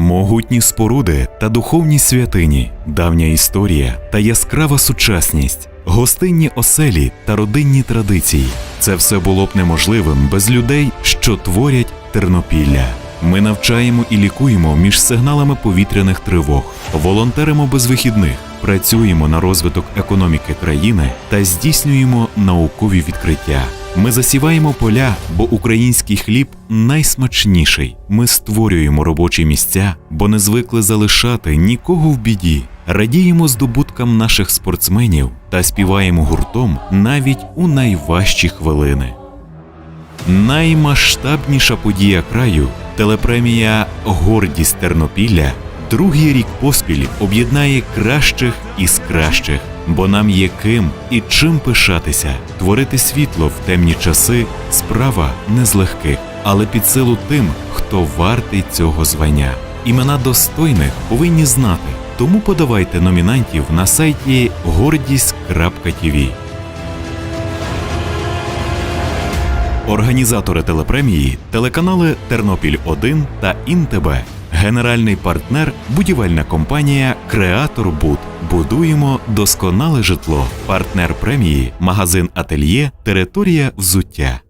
Могутні споруди та духовні святині, давня історія та яскрава сучасність, гостинні оселі та родинні традиції. Це все було б неможливим без людей, що творять Тернопілля. Ми навчаємо і лікуємо між сигналами повітряних тривог, волонтеримо без вихідних, працюємо на розвиток економіки країни та здійснюємо наукові відкриття. Ми засіваємо поля, бо український хліб найсмачніший. Ми створюємо робочі місця, бо не звикли залишати нікого в біді. Радіємо здобуткам наших спортсменів та співаємо гуртом навіть у найважчі хвилини. Наймасштабніша подія краю телепремія Гордість Тернопілля другий рік поспіль об'єднає кращих із кращих, бо нам є ким і чим пишатися. Творити світло в темні часи справа не з легких, але під силу тим, хто вартий цього звання. Імена достойних повинні знати, тому подавайте номінантів на сайті гордість.тв. Організатори телепремії телеканали Тернопіль 1 та ІНТБ. Генеральний партнер будівельна компанія Креатор Буд. Будуємо досконале житло. Партнер премії магазин Ательє Територія взуття.